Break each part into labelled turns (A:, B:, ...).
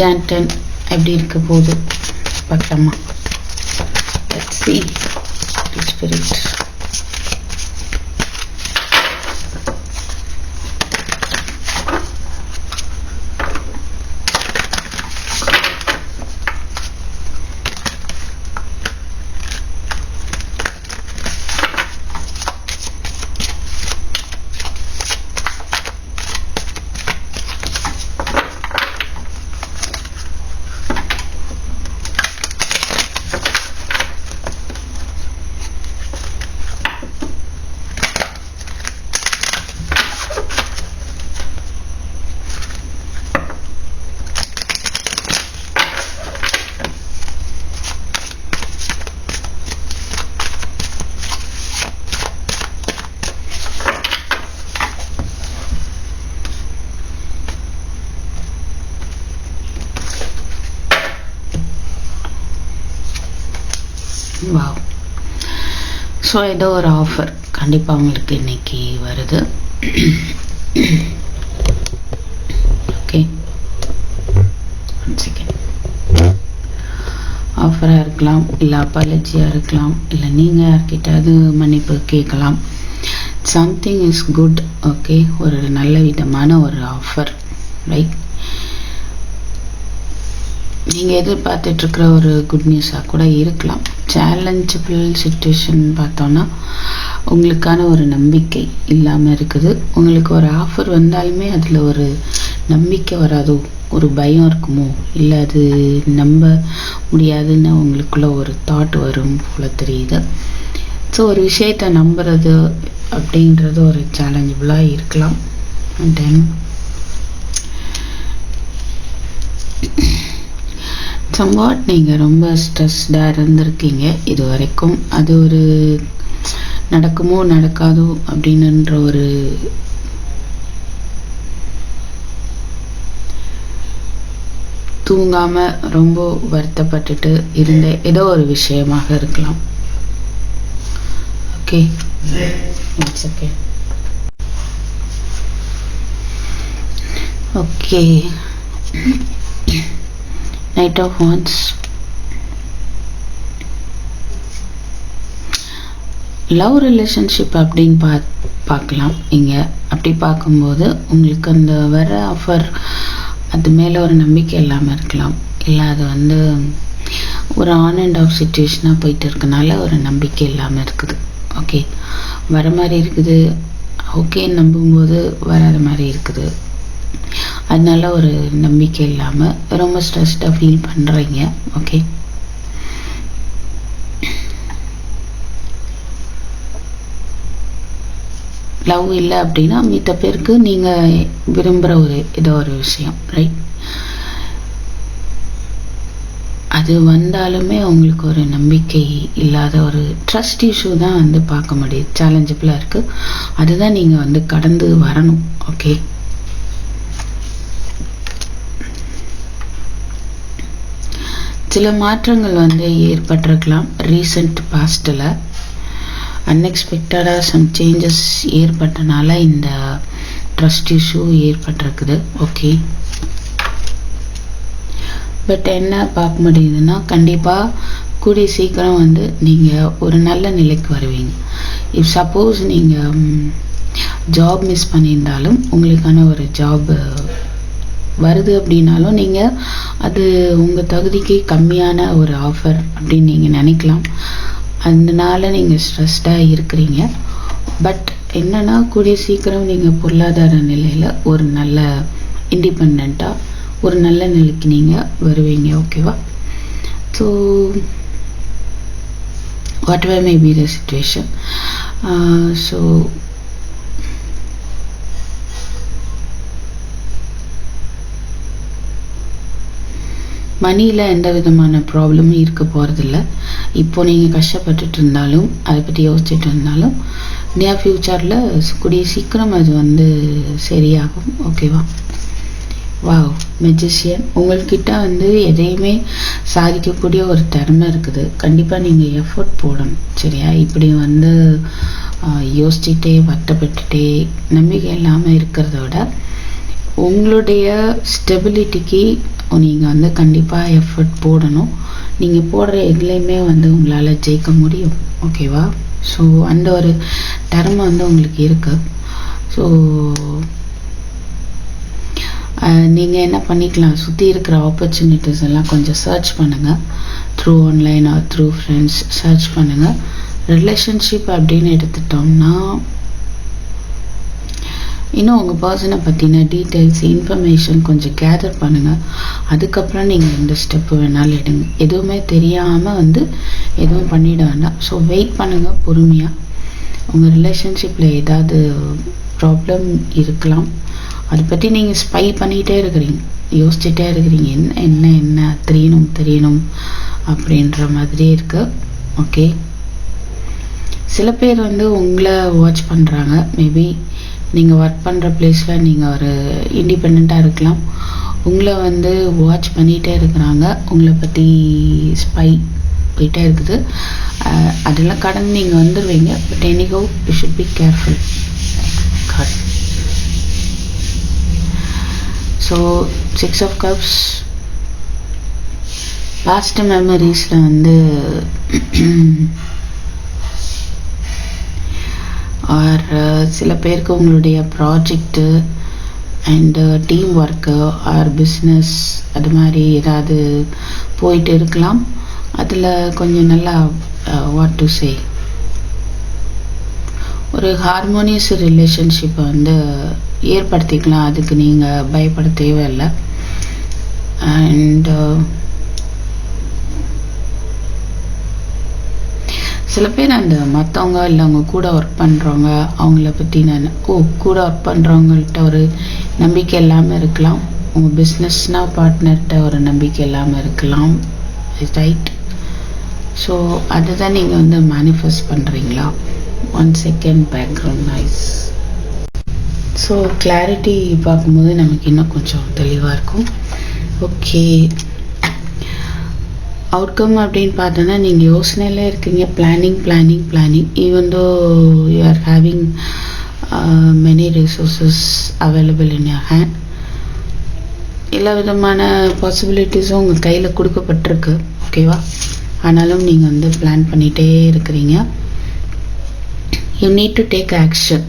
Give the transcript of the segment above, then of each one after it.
A: John ten எப்படி இருக்க போகுது? பார்க்கலாமா சி see. வாவ் ஸோ ஏதோ ஒரு ஆஃபர் கண்டிப்பாக உங்களுக்கு இன்னைக்கு வருது. ஓகே செகண்ட் ஆஃபராக இருக்கலாம் இல்லை அப்பாலஜியாக இருக்கலாம் இல்லை நீங்கள் யார்கிட்டாவது மன்னிப்பு கேட்கலாம். சம்திங் இஸ் குட் ஓகே ஒரு நல்ல விதமான ஒரு ஆஃபர் ரைட் நீங்கள் எதிர்பார்த்துட்ருக்கிற ஒரு குட் நியூஸாக கூட இருக்கலாம். சேலஞ்சபிள் சுச்சுவேஷன் பார்த்தோன்னா உங்களுக்கான ஒரு நம்பிக்கை இல்லாமல் இருக்குது. உங்களுக்கு ஒரு ஆஃபர் வந்தாலுமே அதில் ஒரு நம்பிக்கை வராதோ ஒரு பயம் இருக்குமோ இல்லை அது நம்ப முடியாதுன்னு உங்களுக்குள்ள ஒரு தாட் வரும் போல தெரியுது. ஸோ ஒரு விஷயத்தை நம்புறது அப்படின்றது ஒரு சேலஞ்சபிளாக இருக்கலாம். தென் சம்வாட் நீங்கள் ரொம்ப ஸ்ட்ரெஸ்டாக இருந்திருக்கீங்க இது வரைக்கும் அது ஒரு நடக்குமோ நடக்காதோ அப்படின்னுன்ற ஒரு தூங்காம ரொம்ப வருத்தப்பட்டுட்டு இருந்த ஏதோ ஒரு விஷயமாக இருக்கலாம். Okay it's okay okay knight of wands. Love relationship அப்படின்னு பா பார்க்கலாம். இங்கே அப்படி பார்க்கும்போது உங்களுக்கு அந்த வர ஆஃபர் அது மேலே ஒரு நம்பிக்கை இல்லாமல் இருக்கலாம். இல்லை அது வந்து ஒரு ஆன் அண்ட் ஆஃப் சுச்சுவேஷனாக போயிட்டு இருக்கனால ஒரு நம்பிக்கை இல்லாமல் இருக்குது. ஓகே வர மாதிரி இருக்குது. ஓகே நம்பும்போது வராத மாதிரி இருக்குது. அதனால ஒரு நம்பிக்கை இல்லாமல் ரொம்ப ஸ்ட்ரெஸ்டாக ஃபீல் பண்ணுறீங்க ஓகே லவ் இல்லை அப்படின்னா மித்த பேருக்கு நீங்கள் விரும்புகிற ஒரு ஏதோ ஒரு விஷயம் ரைட் அது வந்தாலுமே அவங்களுக்கு ஒரு நம்பிக்கை இல்லாத ஒரு ட்ரஸ்ட் இஷ்யூ தான் வந்து பார்க்க முடியுது. சேலஞ்சபிளாக இருக்குது அதுதான் நீங்கள் வந்து கடந்து வரணும் ஓகே சில மாற்றங்கள் வந்து ஏற்பட்டிருக்கலாம். ரீசெண்ட் பாஸ்டில் அன்எக்ஸ்பெக்டடாக சம் சேஞ்சஸ் ஏற்பட்டனால இந்த ட்ரஸ்ட் இஷ்யூ ஏற்பட்டிருக்குது. ஓகே பட் என்ன பார்க்க முடியுதுன்னா கண்டிப்பாக கூடிய சீக்கிரம் வந்து நீங்கள் ஒரு நல்ல நிலைக்கு வருவீங்க. இஃப் சப்போஸ் நீங்கள் ஜாப் மிஸ் பண்ணியிருந்தாலும் உங்களுக்கான ஒரு ஜாப் வருது அப்படின்னாலும் நீங்கள் அது உங்கள் தகுதிக்கு கம்மியான ஒரு ஆஃபர் அப்படின்னு நீங்கள் நினைக்கலாம். அதனால நீங்கள் ஸ்ட்ரெஸ்டாக இருக்கிறீங்க. பட் என்னன்னா கூடிய சீக்கிரம் நீங்கள் பொருளாதார நிலையில் ஒரு நல்ல இண்டிபெண்ட்டாக ஒரு நல்ல நிலைக்கு நீங்கள் வருவீங்க ஓகேவா so whatever may be the situation so மணியில் எந்த விதமான ப்ராப்ளமும் இருக்க போகிறதில்ல இப்போ நீங்கள் கஷ்டப்பட்டுட்டு இருந்தாலும் அதை பற்றி யோசிச்சுட்டு இருந்தாலும் நியர் ஃப்யூச்சரில் கூடிய சீக்கிரம் அது வந்து சரியாகும். ஓகேவா வாவ் மெஜிஷியன் உங்கள்கிட்ட வந்து எதையுமே சாதிக்கக்கூடிய ஒரு திறமை இருக்குது. கண்டிப்பாக நீங்கள் எஃபோர்ட் போடணும் சரியா? இப்படி வந்து யோசிச்சுட்டே வட்டப்பட்டுட்டே நம்பிக்கை இல்லாமல் இருக்கிறத விட உங்களுடைய ஸ்டெபிலிட்டிக்கு நீங்கள் வந்து கண்டிப்பாக எஃபர்ட் போடணும். நீங்கள் போடுற எதுலேயுமே வந்து உங்களால் ஜெயிக்க முடியும். ஓகேவா ஸோ அந்த ஒரு திறமை வந்து உங்களுக்கு இருக்கு. ஸோ நீங்கள் என்ன பண்ணிக்கலாம்? சுற்றி இருக்கிற ஆப்பர்ச்சுனிட்டிஸ் எல்லாம் கொஞ்சம் சர்ச் பண்ணுங்கள் through online or through friends search பண்ணுங்கள் ரிலேஷன்ஷிப் அப்படின்னு எடுத்துட்டோம்னா இன்னும் உங்கள் பர்சனை பற்றின டீட்டெயில்ஸ் இன்ஃபர்மேஷன் கொஞ்சம் கேதர் பண்ணுங்கள் அதுக்கப்புறம் நீங்கள் எந்த ஸ்டெப்பு வேணாலும் எடுங்க. எதுவுமே தெரியாமல் வந்து எதுவும் பண்ணிட வேண்டாம். ஸோ வெயிட் பண்ணுங்கள் பொறுமையாக உங்கள் ரிலேஷன்ஷிப்பில் ஏதாவது ப்ராப்ளம் இருக்கலாம். அதை பற்றி நீங்கள் ஸ்பை பண்ணிகிட்டே இருக்கிறீங்க. யோசிச்சுட்டே இருக்கிறீங்க. என்ன என்ன என்ன தெரியணும் தெரியணும் அப்படின்ற மாதிரி இருக்குது ஓகே சில பேர் வந்து உங்களை வாட்ச் பண்ணுறாங்க மேபி நீங்கள் ஒர்க் பண்ணுற பிளேஸில் நீங்கள் ஒரு இண்டிபெண்ட்டாக இருக்கலாம். உங்களை வந்து வாட்ச் பண்ணிகிட்டே இருக்கிறாங்க. உங்களை பற்றி ஸ்பை போயிட்டே இருக்குது. அதெல்லாம் கடந்து நீங்கள் வந்துடுவீங்க but anyhow you should be careful God so six of cups past மெமரிஸில் வந்து ஆர் சில பேருக்கு உங்களுடைய project and team work or business அது மாதிரி ஏதாவது போயிட்டு இருக்கலாம். அதில் கொஞ்சம் நல்லா வாட் டு சே ஒரு ஹார்மோனியஸ் ரிலேஷன்ஷிப்பை வந்து ஏற்படுத்திக்கலாம். அதுக்கு நீங்கள் பயப்பட தேவையில்லை. அண்டு சில பேர் அந்த மற்றவங்க இல்லை அவங்க கூட ஒர்க் பண்ணுறவங்க அவங்கள பற்றி நான் ஓ கூட ஒர்க் பண்ணுறவங்கள்ட்ட ஒரு நம்பிக்கை இல்லாமல் இருக்கலாம். உங்கள் பிஸ்னஸ்னால் பார்ட்னர்கிட்ட ஒரு நம்பிக்கை இல்லாமல் இருக்கலாம். ரைட் ஸோ அதை தான் நீங்கள் வந்து மேனிஃபெஸ்ட் பண்ணுறீங்களா one second background noise so clarity பார்க்கும்போது நமக்கு இன்னும் கொஞ்சம் தெளிவாக இருக்கும். ஓகே அவுட்கம் அப்படின்னு பார்த்தோன்னா நீங்கள் யோசனையில் இருக்கீங்க. Planning planning planning even though you are having many resources available in your hand எல்லா விதமான பாசிபிலிட்டிஸும் உங்கள் கையில் கொடுக்கப்பட்டிருக்கு. ஓகேவா ஆனாலும் நீங்கள் வந்து பிளான் பண்ணிகிட்டே இருக்கிறீங்க. You need to take action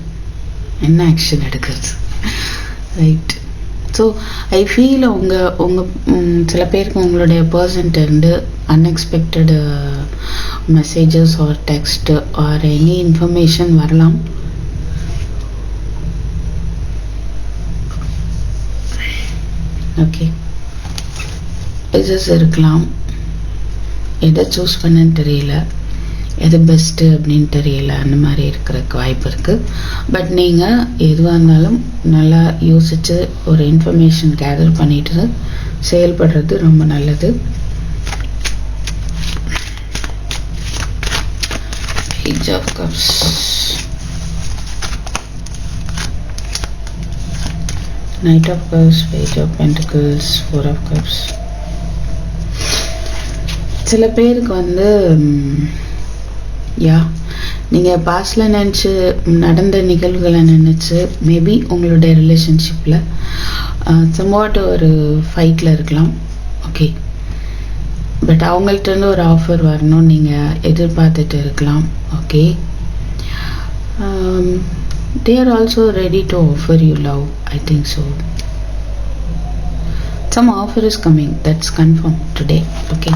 A: என்ன ஆக்ஷன் எடுக்கிறது? ரைட் ஸோ ஐ ஃபீல் உங்கள் உங்கள் சில பேருக்கு உங்களுடைய percent unexpected messages or text or any information வரலாம். ஓகே பிசஸ் இருக்கலாம். எதை சூஸ் பண்ணன்னு தெரியல. எது பெஸ்ட்டு அப்படின்னு தெரியல அந்த மாதிரி இருக்கிறதுக்கு வாய்ப்பு இருக்குது பட் நீங்கள் எதுவாக இருந்தாலும் நல்லா யோசித்து ஒரு இன்ஃபர்மேஷன் கேதர் பண்ணிட்டு செயல்படுறது ரொம்ப நல்லது Page of Cups. Knight of Cups, Page of Pentacles, Four of Cups. சில பேருக்கு வந்து யா. நீங்கள் பாஸ்டில் நினச்சி நடந்த நிகழ்வுகளை நினச்சி மேபி உங்களுடைய ரிலேஷன்ஷிப்பில் சம்வாட் ஒரு ஃபைட்டில் இருக்கலாம். ஓகே பட் அவங்கள்ட்ட ஒரு ஆஃபர் வரணும். நீங்கள் எதிர்பார்த்துட்டு இருக்கலாம். Okay they are also ready to offer you love I think so some offer is coming that's confirm today okay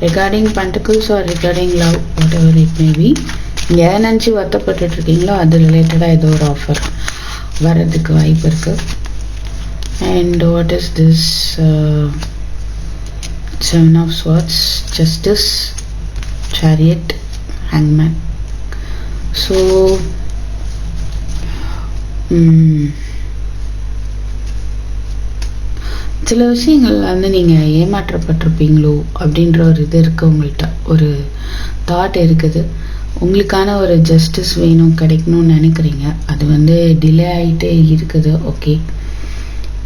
A: regarding pentacles or regarding love whatever it maybe எதை நினச்சி வருத்தப்பட்டுட்டு இருக்கீங்களோ அது ரிலேட்டடாக ஏதோ ஒரு ஆஃபர் வர்றதுக்கு வாய்ப்பு இருக்குது and what is this seven of swords justice chariot ஹேங்மேன் so சில விஷயங்கள் வந்து நீங்கள் ஏமாற்றப்பட்டிருப்பீங்களோ அப்படின்ற ஒரு இது இருக்குது உங்கள்கிட்ட ஒரு தாட் இருக்குது. உங்களுக்கான ஒரு ஜஸ்டிஸ் வேணும் கிடைக்கணும்னு நினைக்கிறீங்க. அது வந்து டிலே ஆகிட்டே இருக்குது okay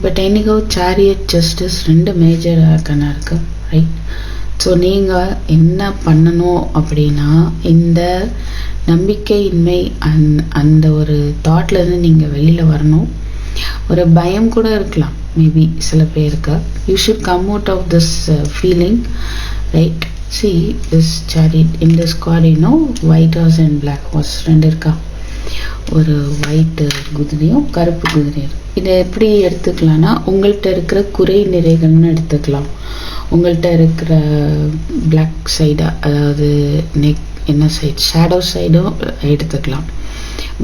A: but anyhow chariot justice ரெண்டு மேஜர் ஆர்கனாக இருக்கு ரைட் ஸோ நீங்கள் என்ன பண்ணணும் அப்படின்னா இந்த நம்பிக்கையின்மை அந் அந்த ஒரு தாட்லேருந்து நீங்கள் வெளியில் வரணும். ஒரு பயம் கூட இருக்கலாம். மேபி சில பேருக்கு. You should come out of this feeling right see this sorry in this you know white horse and black horse ரெண்டு இருக்கா? ஒரு ஒயிட்டு குதிரையும் கருப்பு குதிரையும் இதை எப்படி எடுத்துக்கலாம்னா உங்கள்கிட்ட இருக்கிற குறை நிறைகள்னு எடுத்துக்கலாம். உங்கள்கிட்ட இருக்கிற பிளாக் சைடாக அதாவது நெக் என்ன சைட் ஷேடோ சைடும் எடுத்துக்கலாம்.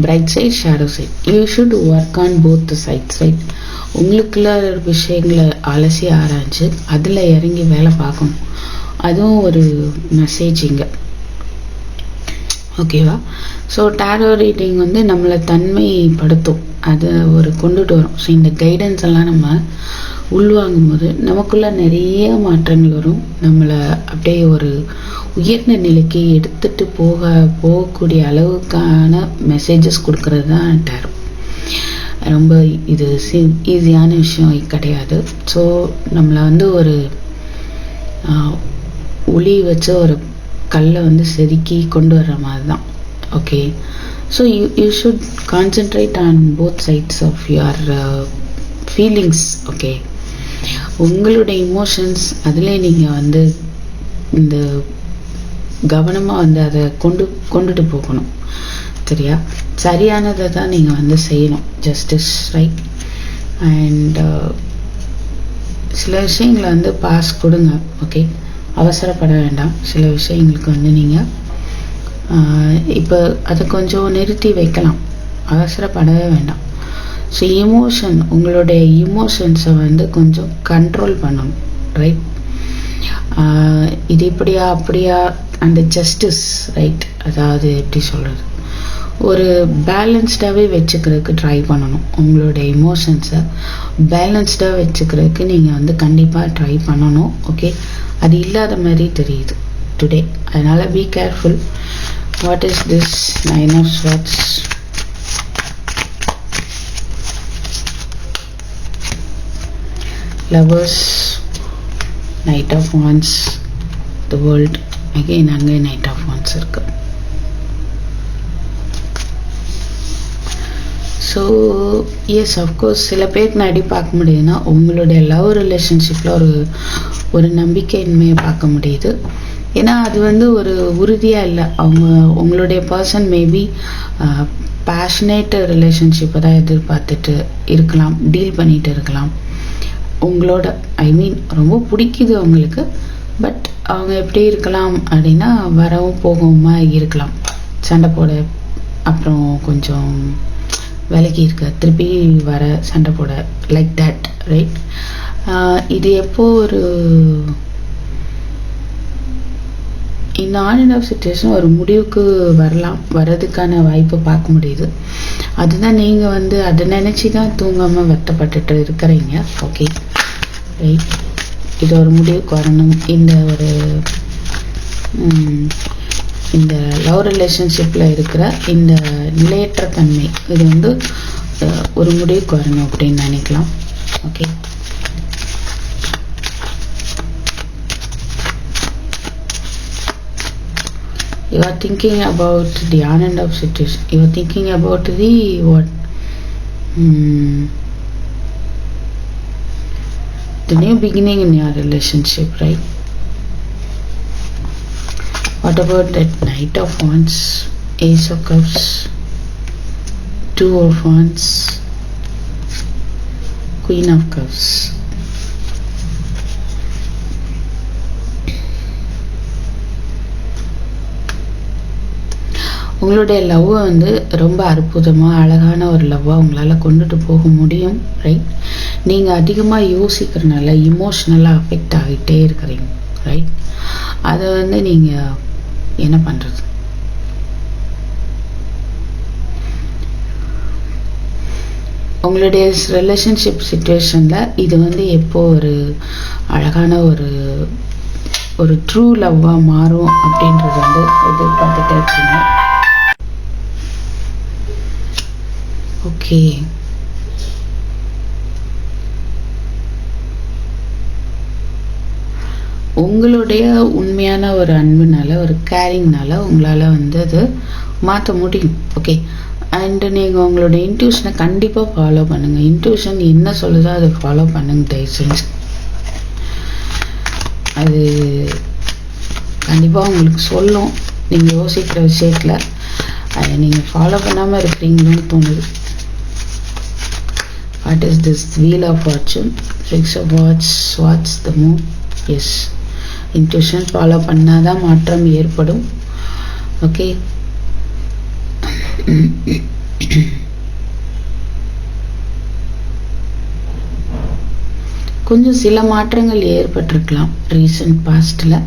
A: Bright side shadow side you should work on both side side உங்களுக்குள்ள விஷயங்களை அலசி ஆராய்ஞ்சு அதில் இறங்கி வேலை பார்க்கணும். அதுவும் ஒரு மெசேஜ் இங்கே. ஓகேவா ஸோ டேரோ ரீடிங் வந்து நம்மளை தன்மைப்படுத்தும். அதை ஒரு கொண்டுட்டு வரும். ஸோ இந்த கைடன்ஸ் எல்லாம் நம்ம உள்வாங்கும் போது நமக்குள்ள நிறைய மாற்றங்கள் வரும். நம்மளை அப்படியே ஒரு உயர்ந்த நிலைக்கு எடுத்துட்டு போக போகக்கூடிய அளவுக்கான மெசேஜஸ் கொடுக்கறது தான் டேரோ ரொம்ப இது சி ஈஸியான விஷயம் கிடையாது. ஸோ நம்மளை வந்து ஒரு ஒளி வச்சு வச்ச ஒரு கல்லை வந்து செதுக்கி கொண்டு வர்ற மாதிரி தான் okay so you you should concentrate on both sides of your feelings okay உங்களுடைய இமோஷன்ஸ் அதிலே நீங்கள் வந்து இந்த கவனமாக வந்து அதை கொண்டு கொண்டுட்டு போகணும். சரியா? சரியானதை தான் நீங்கள் வந்து செய்யணும். ஜஸ்டிஸ் ரைட் அண்ட் சில விஷயங்களை வந்து பாஸ் கொடுங்க. ஓகே அவசரப்பட வேண்டாம். சில விஷயங்களுக்கு வந்து நீங்கள் இப்போ அதை கொஞ்சம் நிறுத்தி வைக்கலாம். அவசரப்படவே வேண்டாம். ஸோ இமோஷன் உங்களுடைய இமோஷன்ஸை வந்து கொஞ்சம் கண்ட்ரோல் பண்ணணும். ரைட் இது இப்படியா அப்படியா அந்த ஜஸ்டிஸ் ரைட் அதாவது எப்படி சொல்கிறது ஒரு பேலன்ஸ்டாகவே வச்சுக்கிறதுக்கு ட்ரை பண்ணணும். உங்களுடைய எமோஷன்ஸை பேலன்ஸ்டாக வச்சுக்கிறதுக்கு நீங்கள் வந்து கண்டிப்பாக ட்ரை பண்ணணும் ஓகே அது இல்லாத மாதிரி தெரியுது டுடே அதனால் be careful what is this nine of swords lovers knight of wands the world again அங்கே நைட் ஆஃப் ஒன்ஸ் இருக்குது ஸோ எஸ் அஃப்கோர்ஸ் சில பேருக்கு நான் எப்படி பார்க்க முடியுதுன்னா உங்களுடைய லவ் ரிலேஷன்ஷிப்பில் ஒரு ஒரு நம்பிக்கையின்மையை பார்க்க முடியுது. ஏன்னா அது வந்து ஒரு உறுதியாக இல்லை. அவங்க உங்களுடைய பர்சன் மேபி பேஷனேட் ரிலேஷன்ஷிப்பை தான் எதிர்பார்த்துட்டு இருக்கலாம் டீல் பண்ணிட்டு இருக்கலாம். உங்களோட ஐ மீன் ரொம்ப பிடிக்குது அவங்களுக்கு. பட் அவங்க எப்படி இருக்கலாம் அப்படின்னா வரவும் போகவுமா இருக்கலாம். சண்டை போட அப்புறம் கொஞ்சம் விலகி இருக்க திருப்பி வர சண்டை போட லைக் தட் ரைட் இது எப்போ ஒரு இந்த ஆன் அண்ட் ஆஃப் சுச்சுவேஷன் ஒரு முடிவுக்கு வரலாம் வர்றதுக்கான வாய்ப்பு பார்க்க முடியுது. அதுதான் நீங்கள் வந்து அதை நினச்சி தான் தூங்காமல் வருத்தப்பட்டுட்டு இருக்கிறீங்க ஓகே ரைட் இது ஒரு முடிவுக்கு வரணும் இந்த ஒரு இந்த லவ் ரிலேஷன்ஷிப்பில் இருக்கிற இந்த நிலையற்ற தன்மை இது வந்து அஹ், ஒரு முடிவுக்கு வரணும் அப்படின்னு நினைக்கலாம் okay you are thinking about the on and off situation you are thinking about the what Hmm. the new beginning in your relationship right what about that knight of wands? Ace of cups? Two of wands? Queen of cups? உங்களுடைய லவ்வை வந்து ரொம்ப அற்புதமாக அழகான ஒரு லவ்வாக உங்களால் கொண்டுட்டு போக முடியும் ரைட் நீங்கள் அதிகமாக யோசிக்கிறனால இமோஷ்னலாக அஃபெக்ட் ஆகிட்டே இருக்கிறீங்க ரைட் அதை வந்து நீங்கள் என்ன பண்ணுறது உங்களுடைய ரிலேஷன்ஷிப் சுச்சுவேஷனில் இது வந்து எப்போ ஒரு அழகான ஒரு ஒரு ட்ரூ லவ்வாக மாறும் அப்படின்றது வந்து எதிர்பார்த்துட்டே இருக்கீங்க. ஓகே உங்களுடைய உண்மையான ஒரு அன்புனால ஒரு கேரிங்னால உங்களால் வந்து அது மாற்ற முடியும். ஓகே அண்டு நீங்கள் உங்களோட இன்ட்யூஷனை கண்டிப்பாக ஃபாலோ பண்ணுங்கள் இன்ட்யூஷன் என்ன சொல்லுதோ அதை ஃபாலோ பண்ணுங்க தயவு செஞ்சு. அது கண்டிப்பாக உங்களுக்கு சொல்லும். நீங்கள் யோசிக்கிற விஷயத்தில் அதை நீங்கள் ஃபாலோ பண்ணாமல் இருக்கிறீங்களோன்னு தோணுது. What is this wheel of fortune fix of watch watch the move yes intuition follow பண்ணால் தான் மாற்றம் ஏற்படும். ஓகே கொஞ்சம் சில மாற்றங்கள் ஏற்பட்டிருக்கலாம் ரீசன்ட் பாஸ்டில்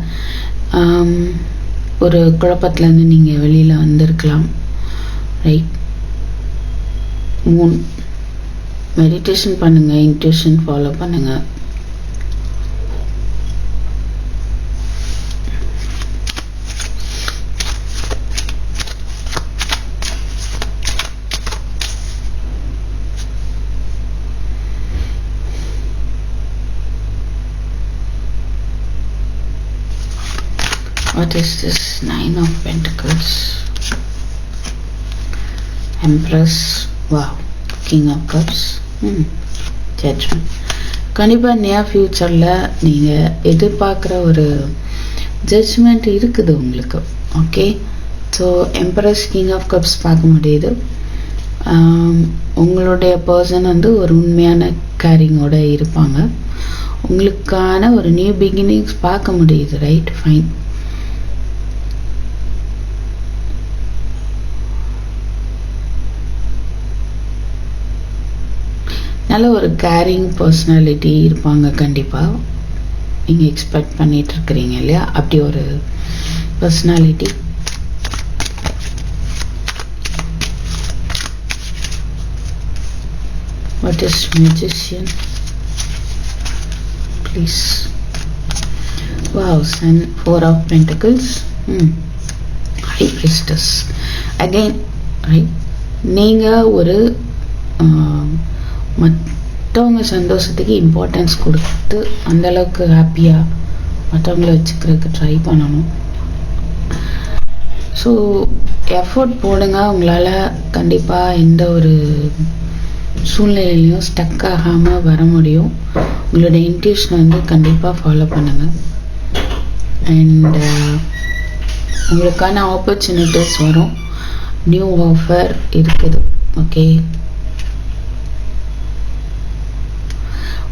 A: ஒரு குழப்பத்துலேருந்து நீங்கள் வெளியில் வந்திருக்கலாம். ரைட் மூன் மெடிடேஷன் பண்ணுங்கள் இன்ட்யூஷன் ஃபாலோ பண்ணுங்கள் What is this? Nine of Pentacles. Empress. Wow. King of Cups. Hmm. Judgment. கண்டிப்பாக நியர் ஃப்யூச்சரில் நீங்கள் எதிர்பார்க்குற ஒரு ஜட்ஜ்மெண்ட் இருக்குது உங்களுக்கு okay so empress king of cups பார்க்க முடியுது உங்களுடைய பர்சன் வந்து ஒரு உண்மையான கேரிங்கோட இருப்பாங்க உங்களுக்கான ஒரு நியூ பிகினிங்ஸ் பார்க்க முடியுது ரைட் ஃபைன் நல்ல ஒரு கேரிங் பர்சனாலிட்டி இருப்பாங்க கண்டிப்பாக நீங்கள் எக்ஸ்பெக்ட் பண்ணிட்டு இருக்கிறீங்க இல்லையா? அப்படி ஒரு personality what is musician please wow sun four of pentacles hmm high priestess again right நீங்கள் ஒரு மத் மற்றவங்க சந்தோஷத்துக்கு இம்பார்ட்டன்ஸ் கொடுத்து அந்தளவுக்கு ஹாப்பியாக மற்றவங்கள வச்சுக்கிறதுக்கு ட்ரை பண்ணணும். ஸோ எஃபோர்ட் போடுங்க. உங்களால் கண்டிப்பாக எந்த ஒரு சூழ்நிலையிலையும் ஸ்டக் ஆகாமல் வர முடியும். உங்களோட இன்ட்யூஷன் வந்து கண்டிப்பாக ஃபாலோ பண்ணுங்கள் அண்ட் உங்களுக்கான ஆப்பர்ச்சுனிட்டிஸ் வரும். நியூ ஆஃபர் இருக்குது. ஓகே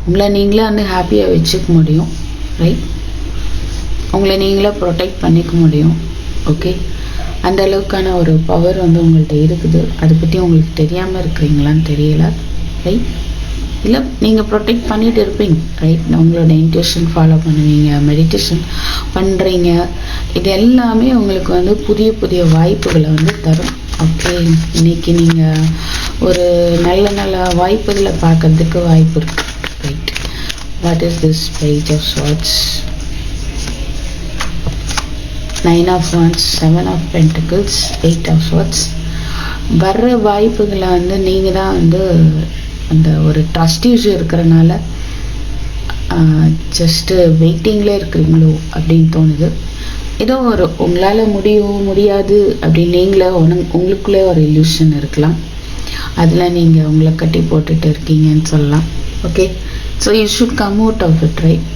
A: உங்களை நீங்களே வந்து ஹாப்பியாக வச்சுக்க முடியும் ரைட் உங்களை நீங்களே ப்ரொடெக்ட் பண்ணிக்க முடியும் ஓகே அந்த அளவுக்கான ஒரு பவர் வந்து உங்கள்கிட்ட இருக்குது. அதை பற்றி உங்களுக்கு தெரியாமல் இருக்கிறீங்களான்னு தெரியல ரைட் இல்லை நீங்கள் ப்ரொடெக்ட் பண்ணிகிட்டு இருப்பீங்க ரைட் உங்களோட இன்ட்யூஷன் ஃபாலோ பண்ணுவீங்க மெடிடேஷன் பண்ணுறீங்க இது எல்லாமே உங்களுக்கு வந்து புதிய புதிய வாய்ப்புகளை வந்து தரும் ஓகே இன்னைக்கு நீங்கள் ஒரு நல்ல நல்ல வாய்ப்புகளை பார்க்கறதுக்கு வாய்ப்பு இருக்குது what is this page of swords nine of wands seven of pentacles eight of swords வர்ற வாய்ப்புகளை வந்து நீங்கள் தான் வந்து அந்த ஒரு ட்ரஸ்ட் இஷ்யூ இருக்கிறனால ஜஸ்ட்டு வெயிட்டிங்கில் இருக்கிறீங்களோ அப்படின்னு தோணுது. ஏதோ ஒரு உங்களால் முடியும் முடியாது அப்படின்னு நீங்களே உனக்கு உங்களுக்குள்ளே ஒரு இல்யூஷன் இருக்கலாம். அதில் நீங்கள் உங்களை கட்டி போட்டுட்டு இருக்கீங்கன்னு சொல்லலாம். Okay so you should come out of it right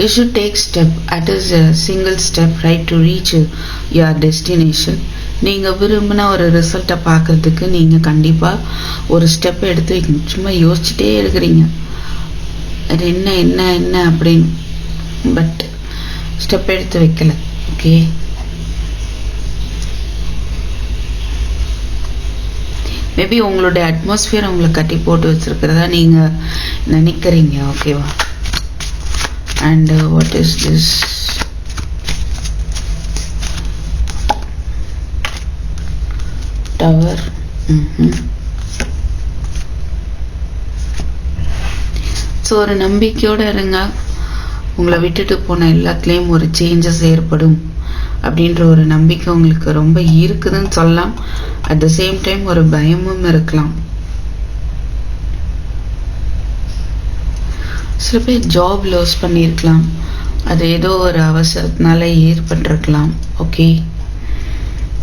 A: you should take step at is a single step right to reach uh, your destination. நீங்கள் விரும்பின ஒரு ரிசல்ட்டை பார்க்குறதுக்கு நீங்கள் கண்டிப்பாக ஒரு ஸ்டெப் எடுத்து வைக்கணும். சும்மா யோசிச்சுட்டே இருக்கிறீங்க. அது என்ன என்ன என்ன அப்படின்னு பட் ஸ்டெப் எடுத்து வைக்கலை. ஓகே மேபி உங்களுடைய அட்மாஸ்ஃபியர் உங்களை கட்டி போட்டு வச்சிருக்கிறதா நீங்கள் நினைக்கிறீங்க ஓகேவா and what is this tower so ஒரு நம்பிக்கையோடு இருங்க. உங்களை விட்டுட்டு போன எல்லாத்துலேயும் ஒரு சேஞ்சஸ் ஏற்படும். அப்படின்ற ஒரு நம்பிக்கை உங்களுக்கு ரொம்ப இருக்குதுன்னு சொல்லலாம். அட் த சேம் டைம் ஒரு பயமும் இருக்கலாம். சில பேர் ஜாப் லாஸ் பண்ணியிருக்கலாம். அது ஏதோ ஒரு அவசரத்தினால ஏற்பட்டிருக்கலாம். ஓகே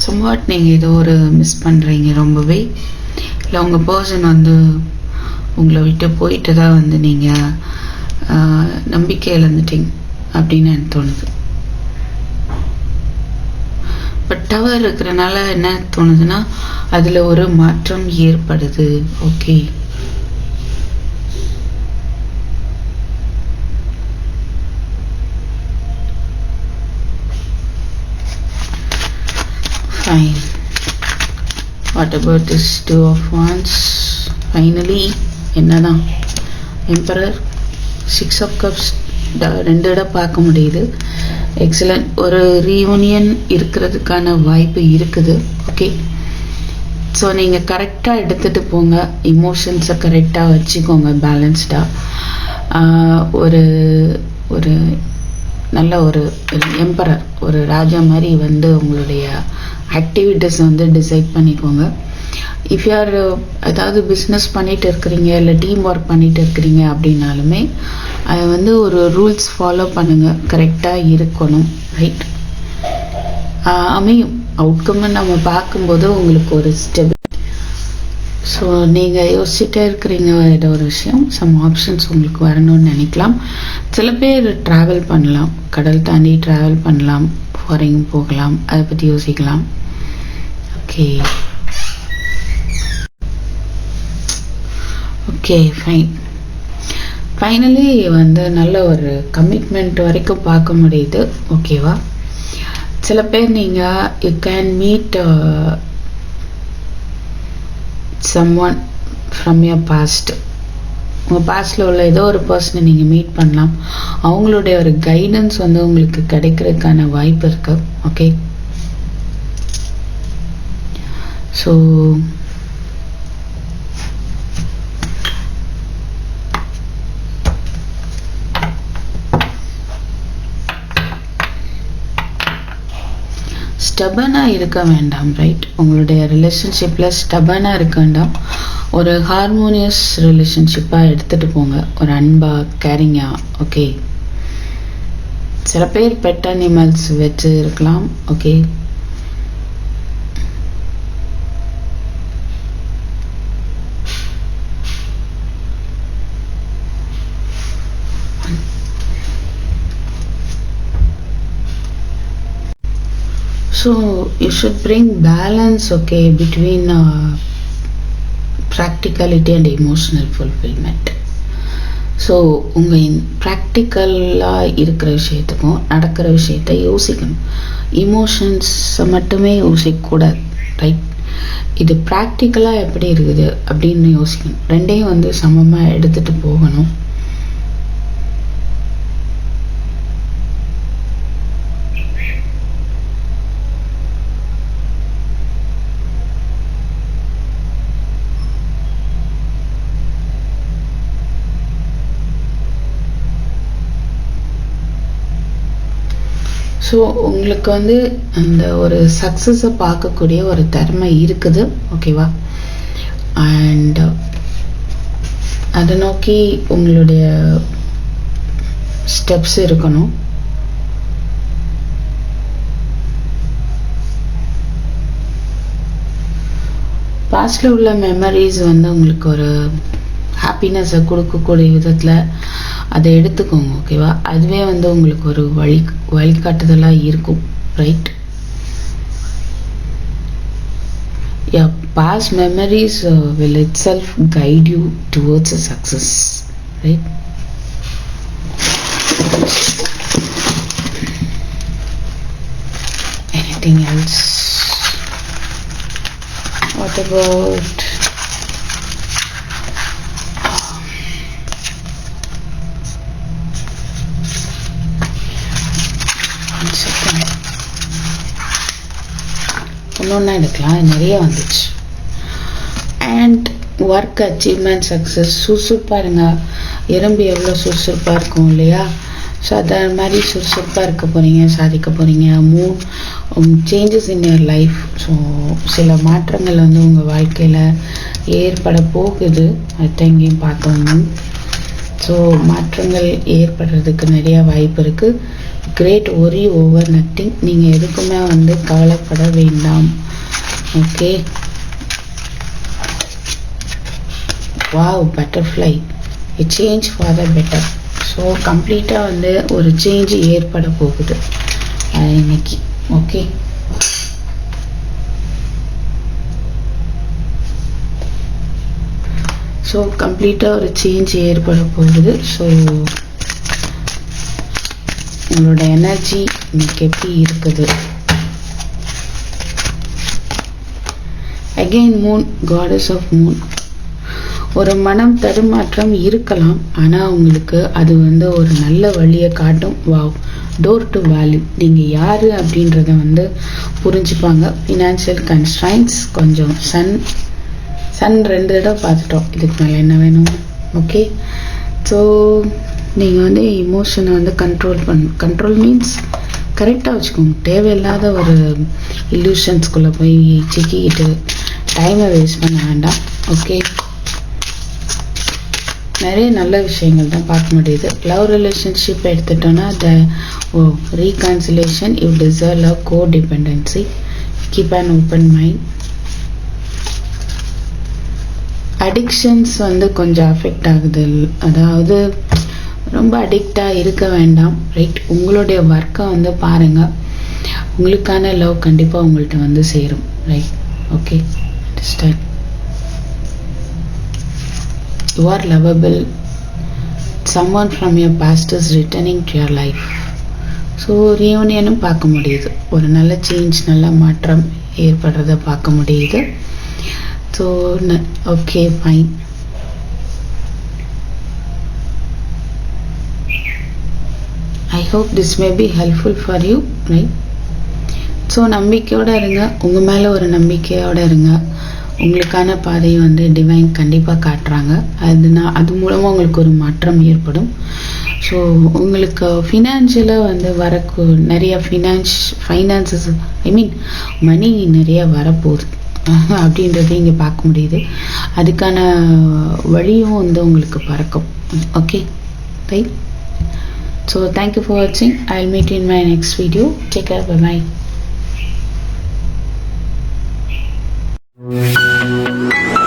A: சம்வாட் நீங்கள் ஏதோ ஒரு மிஸ் பண்ணுறீங்க ரொம்பவே. இல்லை உங்கள் பர்சன் வந்து உங்களை விட்டு போயிட்டு தான் வந்து நீங்கள் நம்பிக்கை இழந்துட்டீங்க அப்படின்னு எனக்கு தோணுது பட் டவர் இருக்கிறனால என்ன தோணுதுன்னா அதில் ஒரு மாற்றம் ஏற்படுது. Okay fine. What about this two of wands? Finally என்னதான்? எம்பரர் சிக்ஸ் ஆஃப் கப்ஸ் ரெண்டு இடம் பார்க்க முடியுது. எக்ஸலண்ட் ஒரு ரீயூனியன் இருக்கிறதுக்கான வாய்ப்பு இருக்குது. ஓகே ஸோ நீங்கள் கரெக்டாக எடுத்துகிட்டு போங்க. இமோஷன்ஸை கரெக்டாக வச்சுக்கோங்க பேலன்ஸ்டாக ஒரு ஒரு நல்ல ஒரு எம்பரர் ஒரு ராஜா மாதிரி வந்து உங்களுடைய ஆக்டிவிட்டீஸ் வந்து டிசைட் பண்ணிக்கோங்க. இஃப் யார் uh, ஏதாவது பிஸ்னஸ் பண்ணிகிட்டு இருக்கிறீங்க இல்லை டீம் ஒர்க் பண்ணிகிட்டு இருக்கிறீங்க அப்படின்னாலுமே அதை வந்து ஒரு ரூல்ஸ் ஃபாலோ பண்ணுங்கள் கரெக்டாக இருக்கணும் ரைட் அமையும். அவுட்கம்மை நம்ம பார்க்கும்போது உங்களுக்கு ஒரு ஸ்டெப் ஸோ நீங்கள் யோசிச்சுட்டே இருக்கிறீங்க ஏதோ ஒரு விஷயம். சம் ஆப்ஷன்ஸ் உங்களுக்கு வரணும்னு நினைக்கலாம். சில பேர் ட்ராவல் பண்ணலாம். கடல் தாண்டி ட்ராவல் பண்ணலாம். ஃபாரின் போகலாம். அதை பற்றி யோசிக்கலாம். ஓகே ஓகே ஃபைன் ஃபைனலி வந்து நல்ல ஒரு கமிட்மெண்ட் வரைக்கும் பார்க்க முடியுது. ஓகேவா சில பேர் நீங்கள் you can meet someone from your past உங்கள் பாஸ்டில் உள்ள ஏதோ ஒரு பர்சனை நீங்கள் மீட் பண்ணலாம். அவங்களுடைய ஒரு கைடன்ஸ் வந்து உங்களுக்கு கிடைக்கிறதுக்கான வாய்ப்பு இருக்குது ஓகே ஸோ ஸ்டபனாக இருக்க வேண்டாம் ரைட் உங்களுடைய ரிலேஷன்ஷிப்பில் ஸ்டபனாக இருக்க வேண்டாம். ஒரு ஹார்மோனியஸ் ரிலேஷன்ஷிப்பாக எடுத்துகிட்டு போங்க. ஒரு அன்பாக கேரிங்காக ஓகே சில பேர் பெட் அனிமல்ஸ் வச்சு இருக்கலாம் okay so you should bring balance okay between uh, practicality and emotional fulfillment. So உங்கள் ப்ராக்டிக்கலாக இருக்கிற விஷயத்துக்கும் நடக்கிற விஷயத்த யோசிக்கணும். இமோஷன்ஸை மட்டுமே யோசிக்கக்கூடாது ரைட் இது ப்ராக்டிக்கலாக எப்படி இருக்குது அப்படின்னு யோசிக்கணும். ரெண்டையும் வந்து சமமாக எடுத்துகிட்டு போகணும். ஸோ உங்களுக்கு வந்து அந்த ஒரு சக்ஸஸை பார்க்கக்கூடிய ஒரு திறமை இருக்குது ஓகேவா அண்ட் அதை நோக்கி உங்களுடைய ஸ்டெப்ஸ் இருக்கணும். பாஸ்டில் உள்ள மெமரிஸ் வந்து உங்களுக்கு ஒரு ஹாப்பினஸை கொடுக்கக்கூடிய விதத்தில் அதை எடுத்துக்கோங்க ஓகேவா அதுவே வந்து உங்களுக்கு ஒரு வழி வழிகாட்டுதலாக இருக்கும் right your past memories uh, will itself guide you towards a success right anything else what about ஒன்றா எடுக்கலாம் நிறைய வந்துச்சு. அண்ட் ஒர்க் அச்சீவ்மெண்ட் சக்ஸஸ் சுறுசுறுப்பாக இருங்க. எறும்பு எவ்வளோ சுறுசுறுப்பாக இருக்கும் இல்லையா? ஸோ அதை மாதிரி சுறுசுறுப்பாக இருக்க போகிறீங்க சாதிக்க போகிறீங்க மூ changes in your life so சில மாற்றங்கள் வந்து உங்கள் வாழ்க்கையில் ஏற்பட போகுது. அதை எங்கேயும் பார்த்தோம். ஸோ மாற்றங்கள் ஏற்படுறதுக்கு நிறையா வாய்ப்பு இருக்குது கிரேட் ஒரி ஓவர் நத்திங் நீங்கள் எதுக்குமே வந்து கவலைப்பட வேண்டாம். Okay wow butterfly change for the better so கம்ப்ளீட்டாக வந்து ஒரு சேஞ்ச் ஏற்பட போகுது. இன்னைக்கு. ஓகே ஸோ கம்ப்ளீட்டாக ஒரு சேஞ்ச் ஏற்பட போகுது. ஸோ உங்களோட எனர்ஜி இன்னைக்கு எப்படி இருக்குது. Again moon goddess of moon ஒரு மனம் தடுமாற்றம் இருக்கலாம் ஆனால் உங்களுக்கு அது வந்து ஒரு நல்ல வழியை காட்டும். வாவ் டோர் டு வேல்யூ நீங்கள் யார் அப்படின்றத வந்து புரிஞ்சுப்பாங்க. ஃபினான்ஷியல் கன்ஸ்ட்ரைன்ஸ் கொஞ்சம் சன் சன் ரெண்டு தடவை பார்த்துட்டோம். இதுக்கு மேலே என்ன வேணும்? ஓகே ஸோ நீங்கள் வந்து இமோஷனை வந்து கண்ட்ரோல் பண் கண்ட்ரோல் மீன்ஸ் கரெக்டாக வச்சுக்கோங்க. தேவையில்லாத ஒரு இல்யூஷன்ஸ்குள்ளே போய் சிக்கிக்கிட்டு டைமை வேஸ்ட் பண்ண வேண்டாம். ஓகே நிறைய நல்ல விஷயங்கள் தான் பார்க்க முடியுது. Love relationship எடுத்துட்டோன்னா the oh reconciliation you deserve love codependency keep and open mind addictions வந்து கொஞ்சம் அஃபெக்ட் ஆகுது. அதாவது ரொம்ப அடிக்டாக இருக்க வேண்டாம். ரைட் உங்களுடைய ஒர்க்கை வந்து பாருங்கள் உங்களுக்கான லவ் கண்டிப்பாக உங்கள்கிட்ட வந்து சேரும். Right okay understand you are lovable someone from your past is returning to your life so ரீயூனியனும் பார்க்க முடியுது. ஒரு நல்ல சேஞ்ச் நல்ல மாற்றம் ஏற்படுறத பார்க்க முடியுது. So okay fine I hope this may be helpful for you right so நம்பிக்கையோடு இருங்க. உங்கள் மேலே ஒரு நம்பிக்கையோடு இருங்க. உங்களுக்கான பாதையை வந்து டிவைன் கண்டிப்பாக காட்டுறாங்க. அதுனா அது மூலமாக உங்களுக்கு ஒரு மாற்றம் ஏற்படும். ஸோ உங்களுக்கு ஃபினான்ஷியலாக வந்து வரக்கு நிறைய ஃபினான்ஸ் ஃபைனான்சஸ் ஐ மீன் மணி நிறைய வரப்போகுது. அப்படின்றத இங்கே பார்க்க முடியுது. அதுக்கான வழியும் வந்து உங்களுக்கு பறக்கும். Okay right So thank you for watching. I'll meet you in my next video. Take care. Bye bye. Thank you.